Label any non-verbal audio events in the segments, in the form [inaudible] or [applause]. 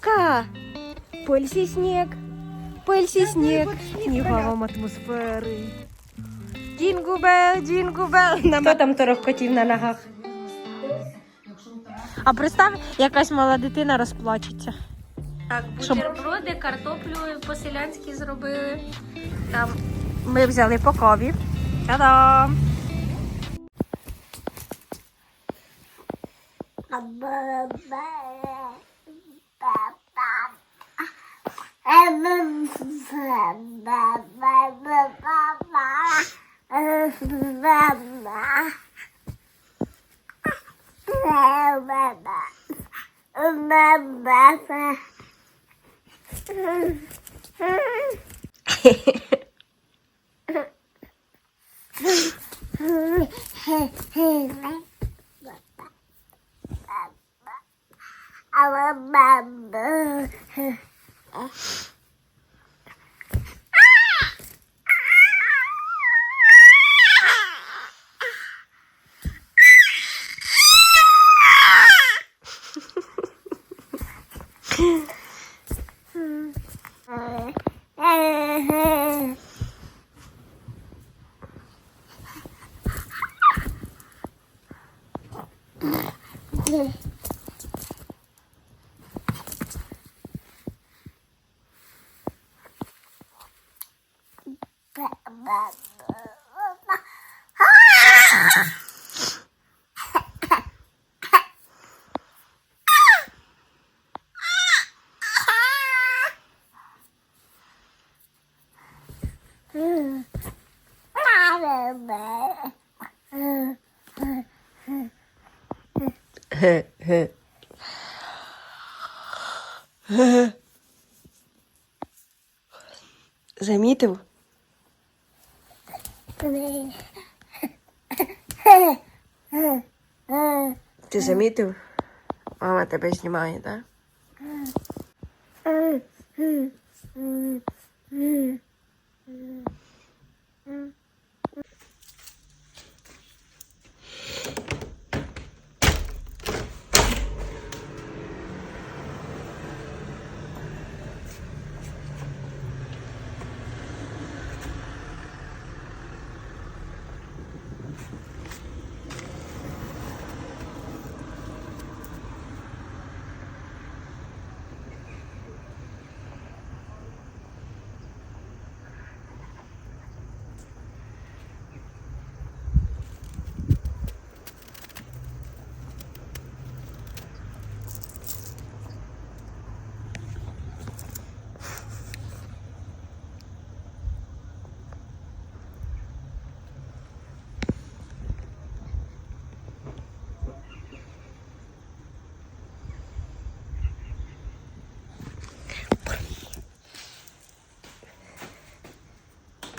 Квітка! Пильсі сніг, пильсі сніг, снігом атмосфери. Джінгубел, джінгубел. Хто там торохкотів на ногах? А представ, якась мала дитина розплачеться. Так, бутерброди, картоплю по-селянськи зробили. Там ми взяли по каві. Та-дам! 爸爸，爸爸，爸爸，爸爸，爸爸，爸爸，爸爸，爸爸，爸爸。嘿嘿嘿嘿嘿嘿。our remember. [laughs] Замітив? Ти замітив? Мама тебе знімає, так?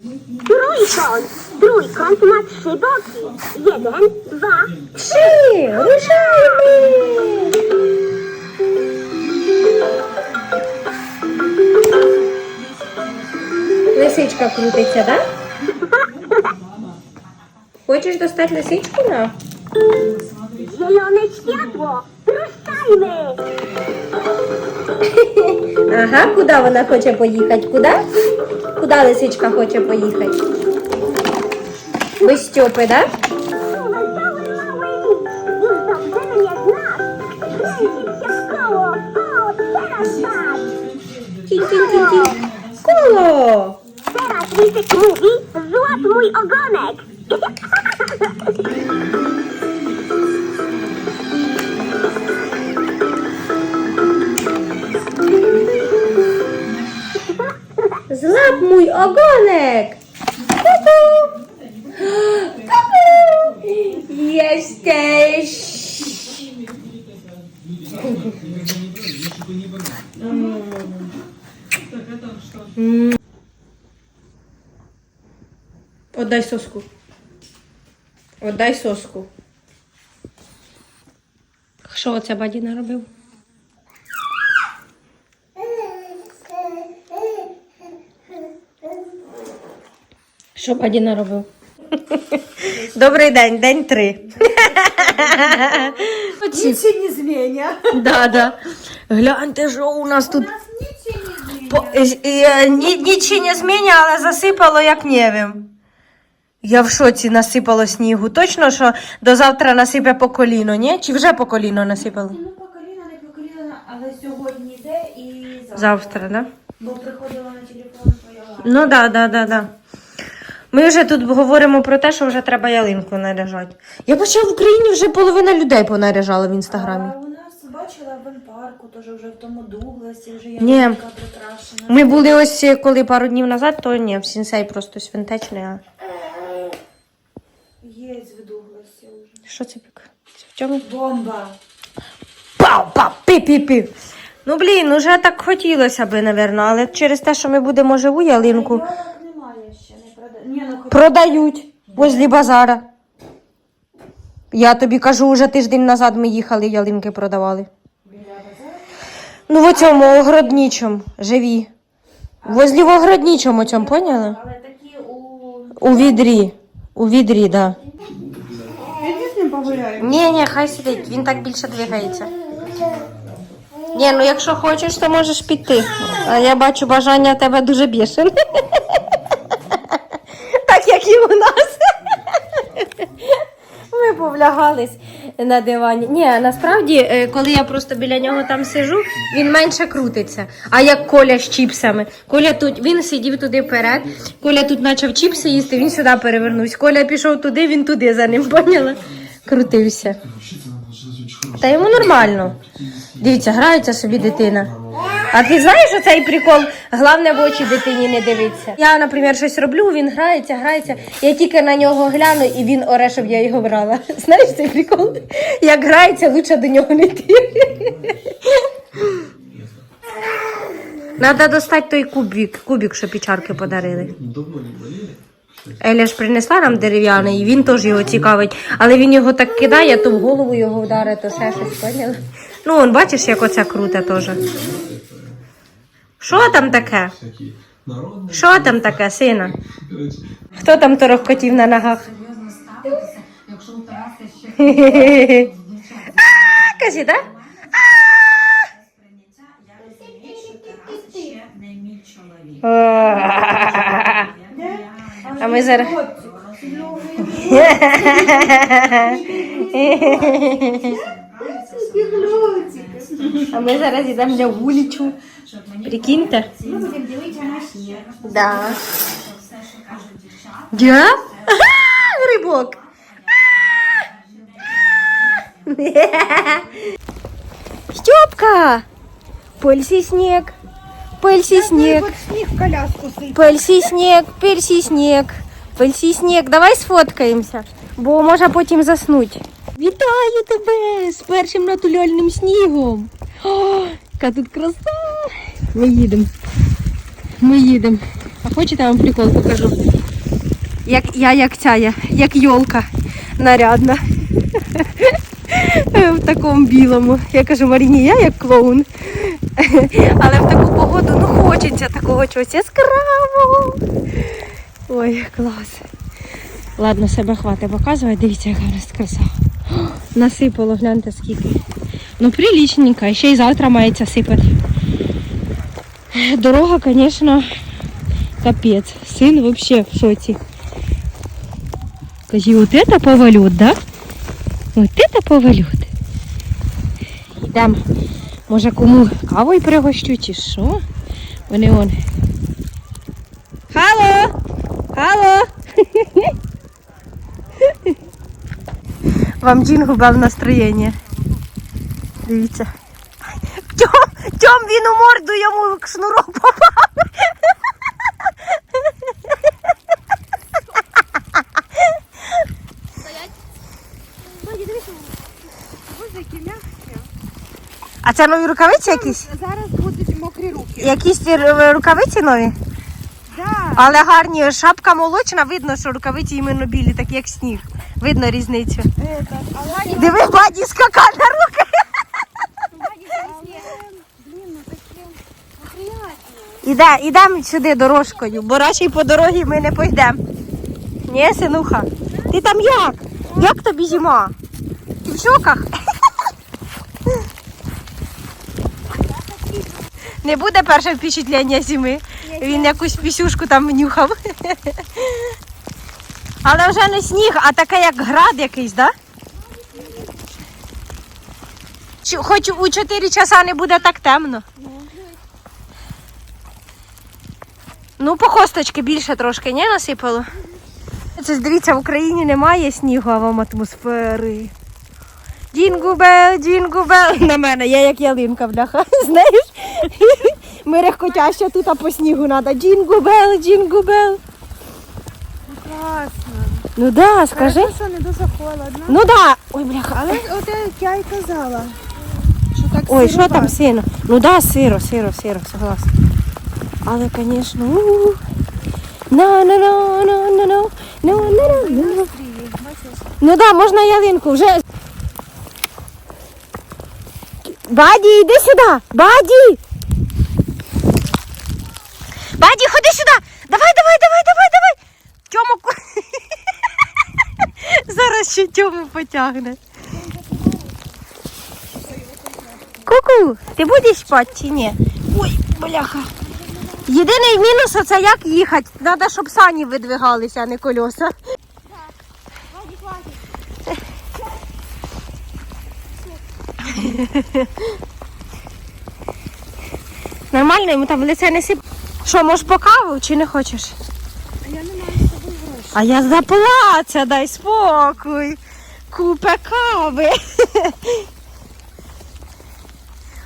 Trójkąt. Trójkąt ma trzy boki. Jeden, dwa, Trzy! Ruszajmy! Лисичка крутиться, так? Хочеш достати лисичку на? zielone światło. Ruszajmy. Ага, куди вона хоче поїхати? Куди? Куди лисичка хоче поїхати? Без Стьопи, так? Тінь-тінь-тінь-тінь. Коло! Teraz Lisek mówi, złap mój. mój ogonek! Kuku! Kuku! Jesteś! Mm. Отдай соску. Отдай соску. Що оця бадіна робив? Що бадіна робив? Добрий день, день три. Ничего не зменя. Да, да. Гляньте, що у нас тут. У нічого не змінює. Нічого змінює, але засипало як невім. Я в шоці насипало снігу. Точно, що до завтра насипе по коліно, ні? Чи вже по коліно насипало? Ну, по коліна, не по коліна, але сьогодні йде і завтра. Завтра, да? Бо приходила на телефон твоя. Ну да, да, да, да. Ми вже тут говоримо про те, що вже треба ялинку наряжати. Я бачила в Україні вже половина людей понаряжала в інстаграмі. А у нас бачила в парку, теж вже в тому Дугласі, вже ялинка прикрашена. Ми були ось е, коли пару днів назад, то ні, в сінсей просто свинтечний. А... Є в Дугласі вже. Що це пік? Це в чому? Бомба! Пау, пау, пі-пі-пі. Ну блін, уже так хотілося би, напевно, але через те, що ми будемо живу ялинку, Йолок немає ще, не продає. Ні, ну хоч продають возле базара. Я тобі кажу, уже тиждень назад ми їхали, ялинки продавали. Ну, в цьому огороднічому, живі. Возле в огороднічому цьому, поняли? Але такі у... У відрі. У відрі, так. Да. Ні, ні, хай сидить, він так більше двигається. Ні, ну якщо хочеш, то можеш піти. А я бачу бажання в тебе дуже бішене. Так як і у нас. Ми повлягались на дивані. Ні, насправді, е, коли я просто біля нього там сижу, він менше крутиться. А як Коля з чіпсами. Коля тут, він сидів туди вперед, Коля тут почав чіпси їсти, він сюди перевернувся. Коля пішов туди, він туди за ним, поняла? Крутився. Та йому нормально. Дивіться, грається собі дитина. А ти знаєш оцей прикол? Головне в очі дитині не дивитися. Я, наприклад, щось роблю, він грається, грається. Я тільки на нього гляну і він оре, щоб я його брала. [laughs] Знаєш цей прикол? Як грається, лучше до нього не йти. Надо достати той кубик, кубик, що печарки подарили. Еля ж принесла нам дерев'яний, і він теж його цікавить. Але він його так кидає, то в голову його вдарить, то ще щось поняла. Ну, он бачиш, як оце круте теж. Що там таке? Що там таке, сина? Хто там торохкотів на ногах? серйозно ставитися, якщо у Тараса ще [laughs] А, Кажи, так? ми зараз. [laughs] А ми зараз йдемо на вулицю. Прикиньте. Будемо дивитися на сніг. Да. Все, що кажуть дівчата. Я? Ага, Грибок. Степка! Пыльси снег. Пыльси снег. Сніг в коляску сидить. Пильсі сніг, пильсі сніг, пильсі сніг. Давай сфоткаємося, бо можна потім заснути. Вітаю тебе з першим натуральним снігом. О, [gasps] яка тут краса. Ми їдемо. Ми їдемо. А хочете я вам прикол покажу? Як я як ця, я, як йолка нарядна. [laughs] В такому білому. Я кажу Маріні, я як клоун. [laughs] Але в таку погоду ну хочеться такого чогось яскравого. Ой, клас. Ладно, себе хватить показувати. Дивіться, яка у нас краса. [gasps] Насипало, гляньте скільки. Ну, прилічненько, ще й завтра мається сипати. [laughs] Дорога, звісно, капець. Син взагалі в шоці. Кажи, от це повалют, да? От це повалют. Йдемо. Може кому кавою пригощу чи що? Вони он. Хало! Хало! [laughs] Вам Джингу бав настроєння. Дивіться. Тьом він у морду йому шнурок попав. А це нові рукавиці якісь? Зараз будуть мокрі руки. Якісь рукавиці нові? Да. Але гарні, шапка молочна, видно, що рукавиці іменно білі, такі як сніг. Видно різницю. Это, але Диви, баді скака на руки. блін, ну таке неприятне. Іде, ідемо сюди дорожкою, бо радше по дорозі ми не пойдемо. Ні, синуха. Ти там як? Як тобі зима? Ти в шоках? [laughs] Не буде перше впечатлення зими. Він якусь пісюшку там нюхав. [laughs] Але вже не сніг, а таке як град якийсь, так? Да? Хоч у 4 часа не буде так темно. Ну, по косточки більше трошки, не насипало. Це ж дивіться, в Україні немає снігу, а вам атмосфери. Джінгубел, джінгубел. На мене, я як ялинка, бляха. [laughs] Знаєш? Ми рехкотяща тут а по снігу треба. Джінгубел, джінгубел. Класно. Ну да, скажи. що не дуже холодно. Ну да. Ой, бляха. Але от я й казала, що так Ой, що там сино? Ну да, сиро, сиро, сиро, согласна. Але, звісно, Ну да, можна ялинку вже. Баді, йди сюди! Баді! Баді, ходи сюди! Давай, давай, давай, давай, давай! Тьому ку- [laughs] Зараз ще Тьому потягне. Ку-ку, ти будеш спати чи ні? Ой, бляха. Єдиний мінус це як їхати. Треба, щоб сані видвигалися, а не колеса. Нормально, йому там в лице не сип. Що, можеш по каву чи не хочеш? А я не маю з собою грошей. А я заплаця, дай спокій. Купа кави.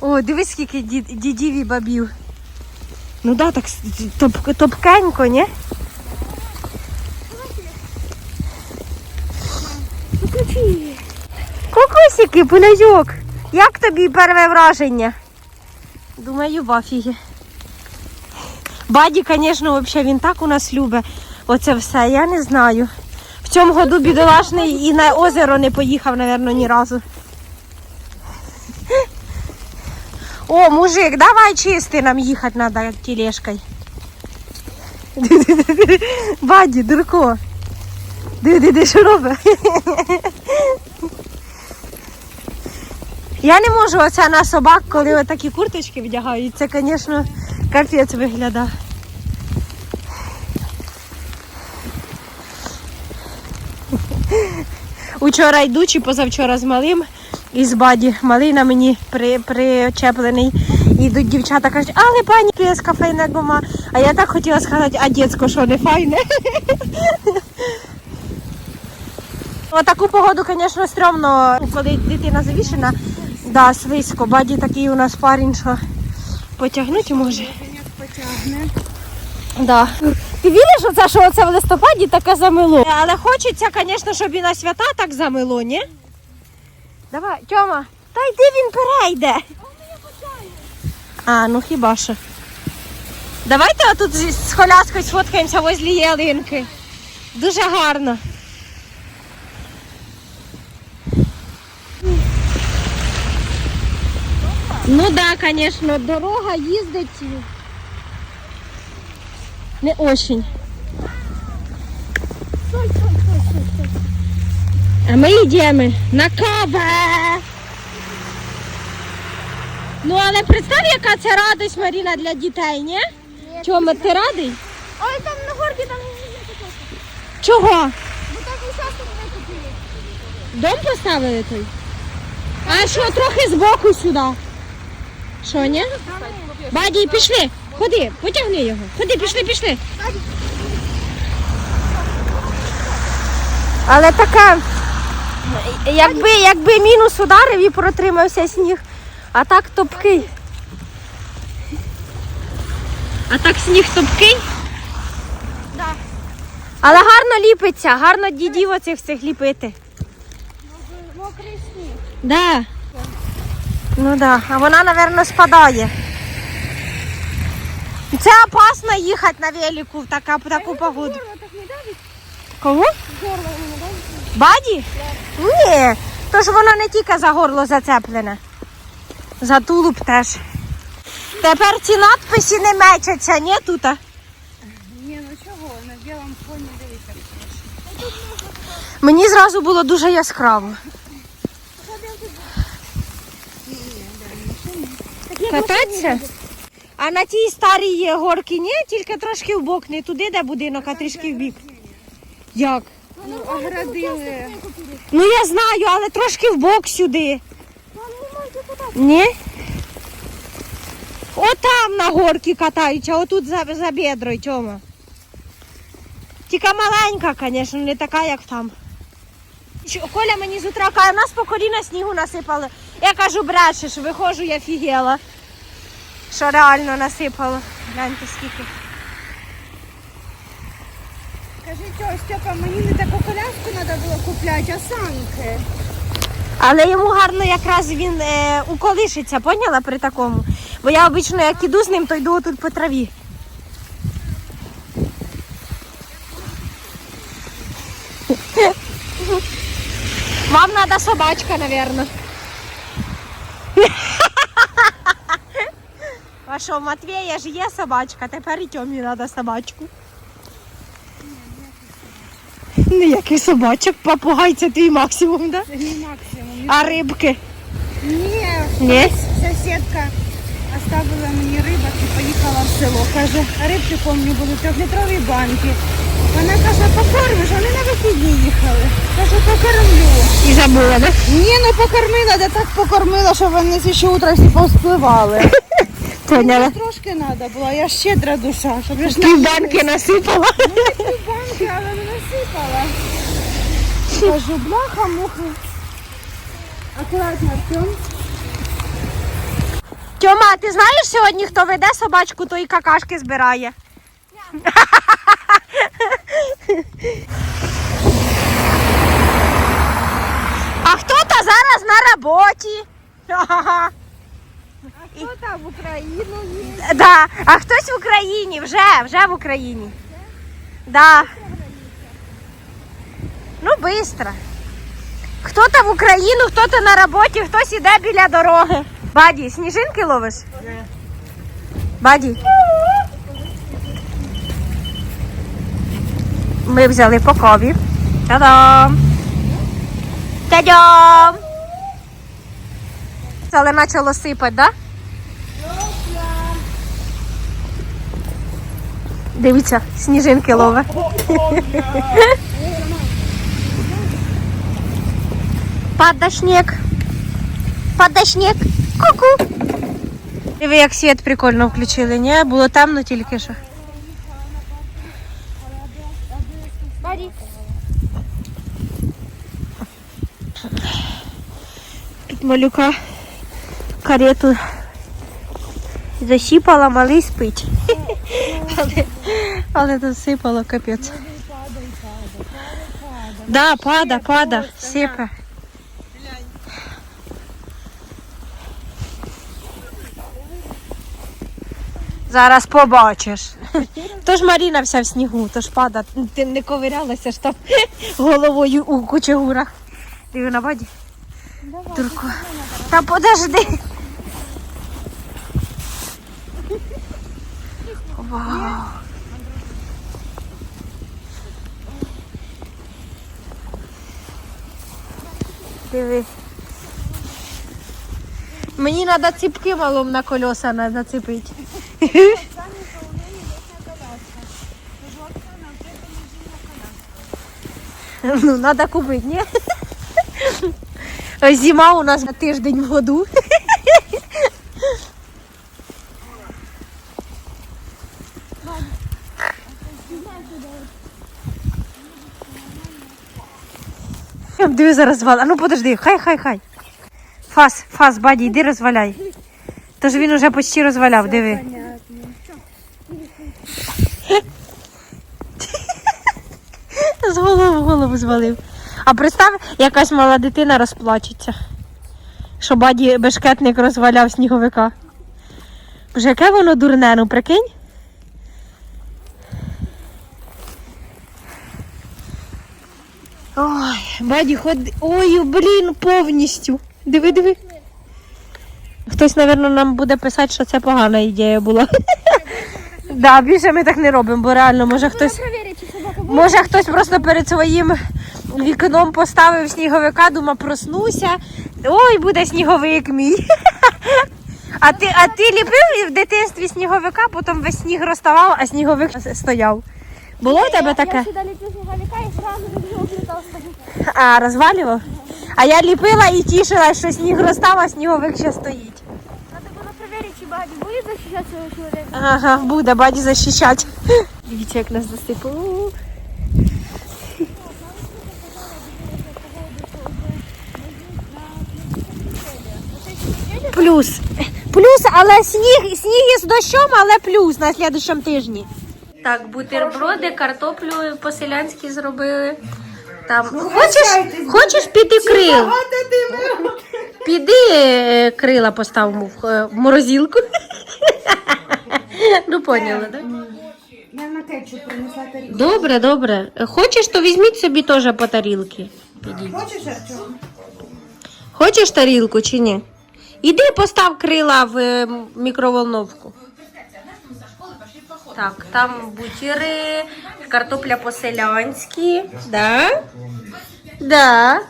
О, дивись, скільки дід, дідів і бабів. Ну да, так топ, топкенько, ні? Кокосики, пунайок. Як тобі перше враження? Думаю, в афігі. Баді, звісно, взагалі він так у нас любить. Оце все, я не знаю. В цьому году бідолашний і на озеро не поїхав, мабуть, ні разу. О, мужик, давай чисти нам їхати треба тележкою. Баді, дурко. Диви, що робить? Я не можу оце на собак, коли отакі курточки вдягають. Це, звісно, капець виглядає. Учора йдучи, позавчора з малим із баді. Малий на мені при, причеплений. І Йдуть дівчата кажуть, але пані піска файна гума. А я так хотіла сказати, а дітсько, що не файне. [laughs] Отаку погоду, звісно, стрьомно, коли дитина завішена, да, свисько. Баді такий у нас парень, що потягнути може. Да. Ти віриш, оце, що оце в листопаді таке замило? Але хочеться, звісно, щоб і на свята так замило, ні? Давай, Тьома, та йди він перейде. А, ну хіба що. Давайте отут з коляскою сфоткаємося возле ялинки. Дуже гарно. Ну так, да, звісно, дорога їздить. Не очень. А ми йдемо на каву. Ну, але представ, яка це радість, Маріна, для дітей, ні? Чому, ти радий? Ой, там на горке там Чого? вот так участок выкупили. Дом поставили той? А що, трохи збоку сюди? Що, ні? Баді, пішли. Ходи, потягни його. Ходи, пішли, пішли. Але таке, якби, якби мінус ударив і протримався сніг, а так топкий. А так сніг топкий. Да. Але гарно ліпиться, гарно дідів оцих всіх ліпити. Мокрый снег. Да. Ну да, а вона, напевно, спадає. Це опасно їхати на велику в така, в таку погоду. Горло так не? Кого? Горло не? Баді? Ні. То ж воно не тільки за горло зацеплене. За тулуб теж. Тепер ці надписи не мечаться, ні тут? Ні, ну чого, на білому фоні дивіться. Мені зразу було дуже яскраво. Кататися? А на тій старій горці ні, тільки трошки в бок, не туди, де будинок, а трішки в бік. Як? Ну, оградили. Ну я знаю, але трошки в бок сюди. Ні? Отам на горці катаються, отут за, за бедрою, Тьома. Тільки маленька, звісно, не така, як там. Коля мені з утра каже, нас по коліна снігу насипали. Я кажу, брешеш, виходжу, я фігела. Що реально насипало. Гляньте скільки. Скажіть, ось Степа, мені не таку коляску треба було купляти, а санки. Але йому гарно якраз він е, уколишиться, поняла при такому? Бо я обично як іду з ним, то йду тут по траві. Вам треба собачка, напевно. А що, в Матвія ж є собачка, тепер і Тьомі треба собачку. Ніякий собачок, попугай це твій максимум, так? Да? Це не максимум. А рибки? Ні, Ні? сусідка оставила мені рибок і поїхала в село. Каже, рибки, помню, були трьохлітрові банки. Вона каже, покормиш, вони на вихідні їхали. Кажу, покормлю. І забула, да? Ні, ну покормила, де так покормила, що вони ще утро всі повспливали. [laughs] Поняла. Трошки треба було, я щедра душа, щоб я ж Пів банки насипала. пів банки, але не насипала. Кажу, бляха, муха. Акуратно, Артем. Тьома, ти знаєш сьогодні, хто веде собачку, то і какашки збирає. А хто-то зараз на роботі. Ха-ха-ха. Хто там в Україну є? Да. А хтось в Україні, вже, вже в Україні. Да. Ну, швидко. Хто-то в Україну, хто-то на роботі, хтось іде біля дороги. Баді, сніжинки ловиш? Баді. Ми взяли по каві. Та-дам! Та-дам! Але почало сипати, так? Да? Дивіться, сніжинки лове. Падає сніг. Ку-ку. Диви, як світ прикольно включили, ні? Було темно тільки що. Тут малюка карету засіпала, малий спить. Але, але тут сипало капець. Да, пада, пада, сипе. Зараз побачиш. Тож Маріна вся в снігу, тож пада. Ти не ковирялася ж там [laughs] головою у кучегурах. Диви на баді. Турко. Та подожди. Вау. Диви. Мені треба ціпки малом на колеса нацепити. Ну, треба купити, ні? Зима у нас на тиждень в году. Диви зараз звал. А ну подожди, хай, хай, хай. Фас, фас, баді, йди розваляй. Тож він уже почти розваляв, диви. З голови в голову звалив. А представ, якась мала дитина розплачеться. Що баді бешкетник розваляв сніговика. Боже, яке воно дурне, ну прикинь? Ой, баді ходи. Ой, блін, повністю. Диви, диви. Хтось, мабуть, нам буде писати, що це погана ідея була. [laughs] Да, більше ми так не робимо, бо реально може хтось. Може хтось просто перед своїм вікном поставив сніговика, думав, проснуся. Ой, буде сніговик мій. [laughs] А ти, а ти ліпив в дитинстві сніговика, потім весь сніг розставав, а сніговик стояв. Було у тебе таке? Я сюди ліплю сніговика і люблю облітав А, розвалював? А я ліпила і тішилась, що сніг розстав, а сніговик ще стоїть. Надо було перевірити, чи багаті буде захищати цього чоловіка. Ага, буде баді захищати. [laughs] Дивіться, як нас засипало. Плюс. Плюс, але сніг, сніг із дощом, але плюс на слідчому тижні. Так, бутерброди, картоплю по-селянськи зробили. Там хочеш, хочеш піти крил? Піди е, крила поставимо в, е, в морозилку. Ну, поняла, так? Я на кетчуп принесла тарілку. Добре, добре. Хочеш, то візьміть собі теж по тарілки. Підіть. Хочеш, Артем? Хочеш тарілку чи ні? Іди постав крила в е, мікроволновку. Так, там бутіри, картопля по-селянськи. Да? Да.